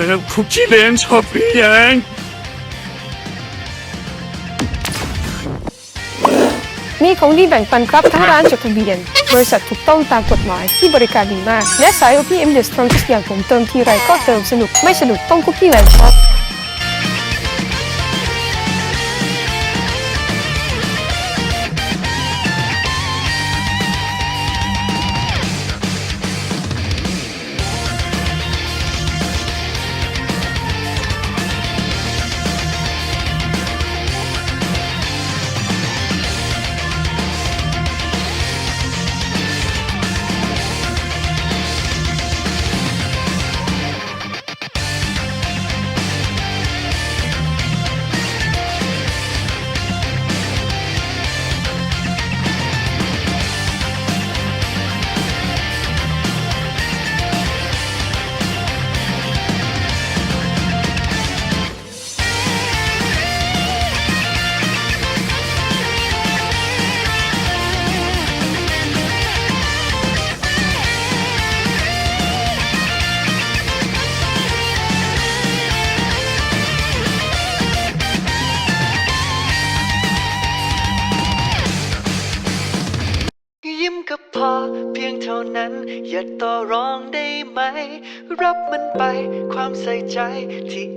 เออคุกกี้เลนชอบหรือยังมีของดีแบ่งปันครับทั้งร้านจดทะเบียน บริษัทถูกต้องตามกฎหมายที่บริการดีมาก และสาย OPM The Strongest อย่างผมเติมทีไรก็เติมสนุกไม่สนุกต้องคุกกี้แลนด์ช็อป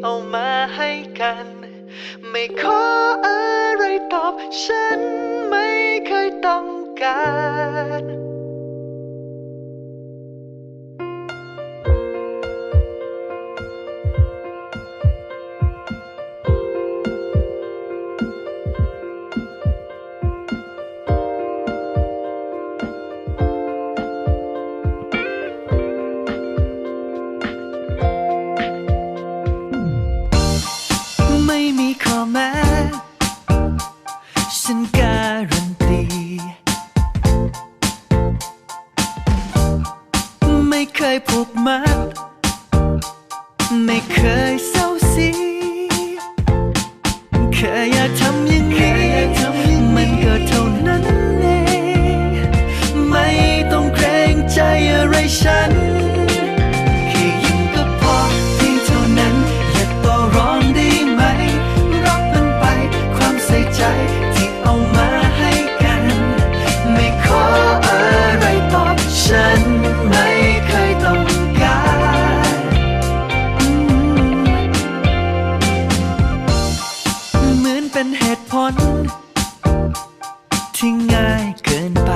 เอามาให้กัน ไม่ขออะไรตอบ ฉันไม่เคยต้องการ ข้อแม้ฉันการันตี ไม่เคยพบ เหมือนเป็นเหตุผล ที่ง่ายเกินไป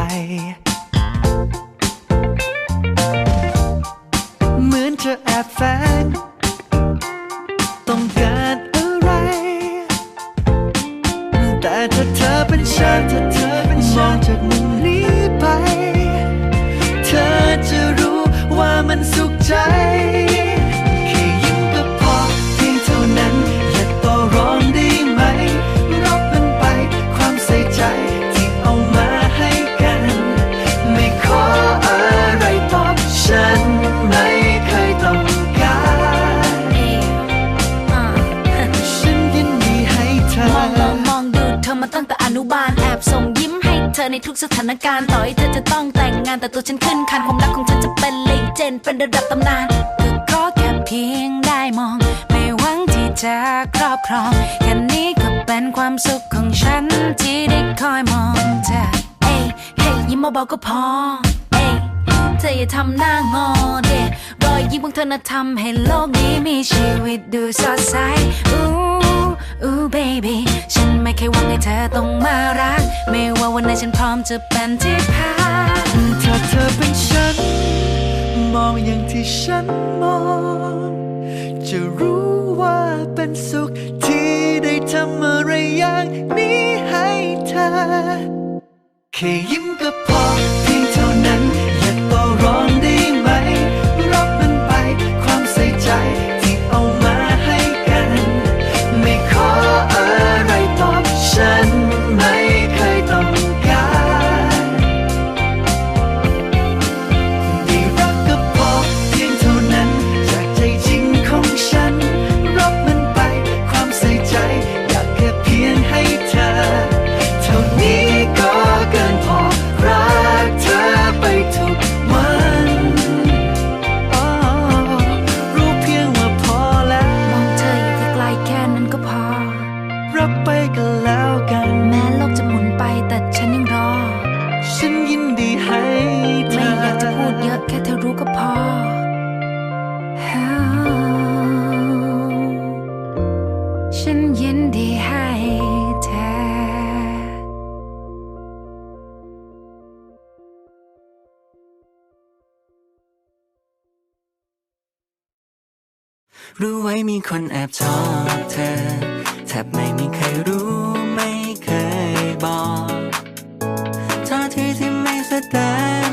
ทุกสถานการณ์ต่อให้เธอจะต้องแต่งงานแต่ตัวฉันขึ้นคันความรักของฉันจะเป็นเลเจนเป็นระดับตำนานก็ขอแค่เพียงได้มอง ไม่หวังที่จะครอบครองแค่นี้ก็เป็นความสุขของฉันที่ได้คอยมองเธอเอ้ยเฮ้ยยิ้มเบาๆก็พอเอ้ยเธออย่าทำหน้างอเดรอยยิ้มของเธอน่ะทำให้โลกนี้มีชีวิตดูสดใส จะเป็นที่พักถ้าเธอเป็นฉัน มองอย่างที่ฉันมอง จะรู้ว่าเป็นสุขที่ได้ทำอะไรอย่างนี้ให้เธอ แค่ยิ้มก็พอ รู้ไว้มีคนแอบชอบเธอแทบไม่มีใครรู้ไม่เคยบอกท่าทีที่ไม่แสดง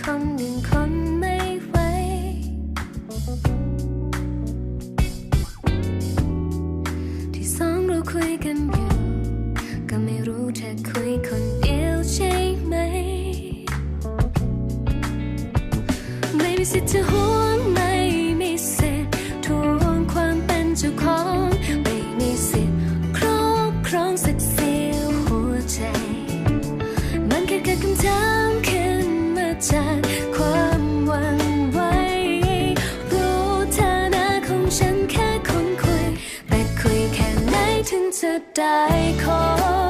คนหนึ่งคนไม่ไวที่สองเราคุยกันอยู่ ก็ไม่รู้จะคุยคนเดียวใช่ไหม ไม่มีสิทธิ์จะห่วง ใดขอ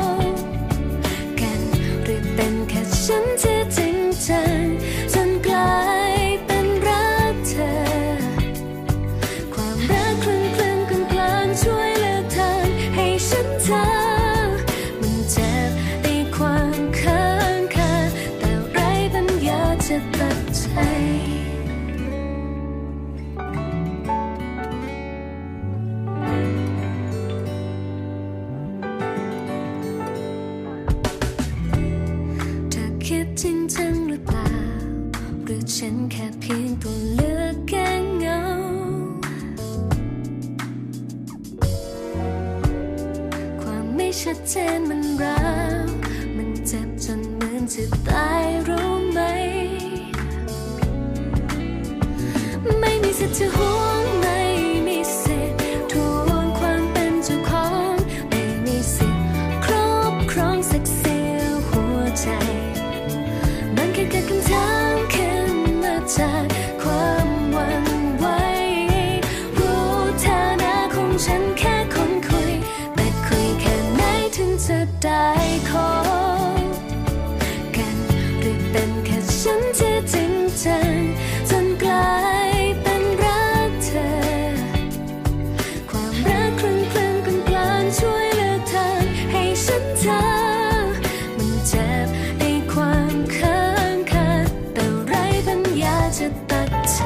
ได้ขอกันหรือเป็นแค่ฉันที่จริงจังจนกลายเป็นรักเธอ ความรักครึ่งครึ่งกลากลางช่วยเลือกทางให้ฉันเธอมันเจ็บในความเคินคัแต่ไรปัญญาจะตัดใจ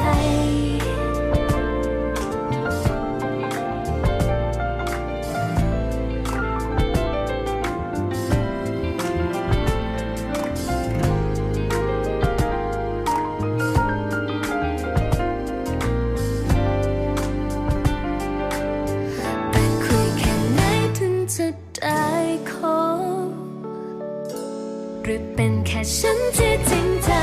หรือเป็นแค่ฉันที่จริงใจ